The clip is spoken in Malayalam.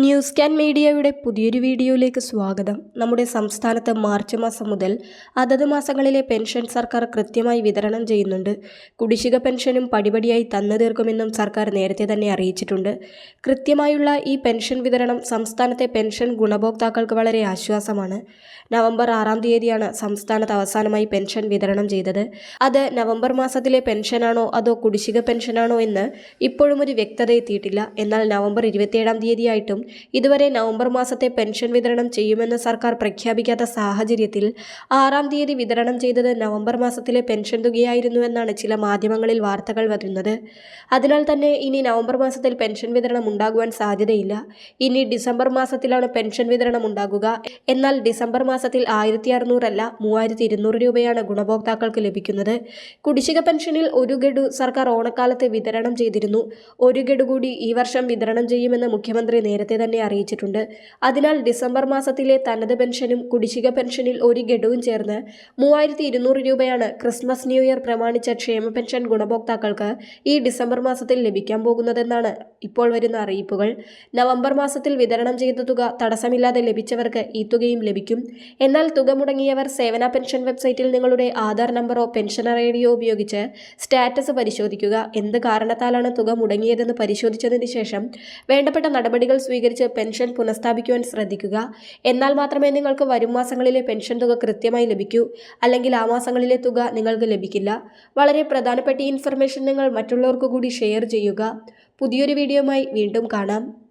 ന്യൂസ് ക്യാൻ മീഡിയയുടെ പുതിയൊരു വീഡിയോയിലേക്ക് സ്വാഗതം. നമ്മുടെ സംസ്ഥാനത്ത് മാർച്ച് മാസം മുതൽ അതത് മാസങ്ങളിലെ പെൻഷൻ സർക്കാർ കൃത്യമായി വിതരണം ചെയ്യുന്നുണ്ട്. കുടിശ്ശിക പെൻഷനും പടിപടിയായി തന്നു തീർക്കുമെന്നും സർക്കാർ നേരത്തെ തന്നെ അറിയിച്ചിട്ടുണ്ട്. കൃത്യമായുള്ള ഈ പെൻഷൻ വിതരണം സംസ്ഥാനത്തെ പെൻഷൻ ഗുണഭോക്താക്കൾക്ക് വളരെ ആശ്വാസമാണ്. നവംബർ ആറാം തീയതിയാണ് സംസ്ഥാനത്ത് അവസാനമായി പെൻഷൻ വിതരണം ചെയ്തത്. അത് നവംബർ മാസത്തിലെ പെൻഷനാണോ അതോ കുടിശ്ശിക പെൻഷനാണോ എന്ന് ഇപ്പോഴും ഒരു വ്യക്തത എത്തിയിട്ടില്ല. എന്നാൽ നവംബർ ഇരുപത്തിയേഴാം തീയതിയായിട്ടും ഇതുവരെ നവംബർ മാസത്തെ പെൻഷൻ വിതരണം ചെയ്യുമെന്ന് സർക്കാർ പ്രഖ്യാപിക്കാത്ത സാഹചര്യത്തിൽ ആറാം തീയതി വിതരണം ചെയ്തത് നവംബർ മാസത്തിലെ പെൻഷൻ തുകയായിരുന്നുവെന്നാണ് ചില മാധ്യമങ്ങളിൽ വാർത്തകൾ വരുന്നത്. അതിനാൽ തന്നെ ഇനി നവംബർ മാസത്തിൽ പെൻഷൻ വിതരണം ഉണ്ടാകുവാൻ സാധ്യതയില്ല. ഇനി ഡിസംബർ മാസത്തിലാണ് പെൻഷൻ വിതരണം ഉണ്ടാകുക. എന്നാൽ ഡിസംബർ മാസത്തിൽ ആയിരത്തി അറുന്നൂറല്ല മൂവായിരത്തി ഇരുന്നൂറ് രൂപയാണ് ഗുണഭോക്താക്കൾക്ക് ലഭിക്കുന്നത്. കുടിശ്ശിക പെൻഷനിൽ ഒരു ഗഡു സർക്കാർ ഓണക്കാലത്ത് വിതരണം ചെയ്തിരുന്നു. ഒരു ഗഡു കൂടി ഈ വർഷം വിതരണം ചെയ്യുമെന്ന് മുഖ്യമന്ത്രി നേരത്തെ തന്നെ അറിയിച്ചിട്ടുണ്ട്. അതിനാൽ ഡിസംബർ മാസത്തിലെ തനത് പെൻഷനും കുടിശ്ശിക പെൻഷനിൽ ഒരു ഗഡുവും ചേർന്ന് മൂവായിരത്തി ഇരുന്നൂറ് രൂപയാണ് ക്രിസ്മസ് ന്യൂ ഇയർ പ്രമാണിച്ച ക്ഷേമ പെൻഷൻ ഗുണഭോക്താക്കൾക്ക് ഈ ഡിസംബർ മാസത്തിൽ ലഭിക്കാൻ പോകുന്നതെന്നാണ് ഇപ്പോൾ വരുന്ന അറിയിപ്പുകൾ. നവംബർ മാസത്തിൽ വിതരണം ചെയ്ത തുക തടസ്സമില്ലാതെ ലഭിച്ചവർക്ക് ഈ തുകയും ലഭിക്കും. എന്നാൽ തുക മുടങ്ങിയവർ സേവന പെൻഷൻ വെബ്സൈറ്റിൽ നിങ്ങളുടെ ആധാർ നമ്പറോ പെൻഷനർ ഐ ഡിയോ ഉപയോഗിച്ച് സ്റ്റാറ്റസ് പരിശോധിക്കുക. എന്ത് കാരണത്താലാണ് തുക മുടങ്ങിയതെന്ന് പരിശോധിച്ചതിന് ശേഷം വേണ്ടപ്പെട്ട നടപടികൾ സ്വീകരിച്ച് പെൻഷൻ പുനഃസ്ഥാപിക്കുവാൻ ശ്രദ്ധിക്കുക. എന്നാൽ മാത്രമേ നിങ്ങൾക്ക് വരും മാസങ്ങളിലെ പെൻഷൻ തുക കൃത്യമായി ലഭിക്കൂ. അല്ലെങ്കിൽ ആ മാസങ്ങളിലെ തുക നിങ്ങൾക്ക് ലഭിക്കില്ല. വളരെ പ്രധാനപ്പെട്ട ഇൻഫർമേഷൻ നിങ്ങൾ മറ്റുള്ളവർക്ക് കൂടി ഷെയർ ചെയ്യുക. പുതിയൊരു വീഡിയോയുമായി വീണ്ടും കാണാം.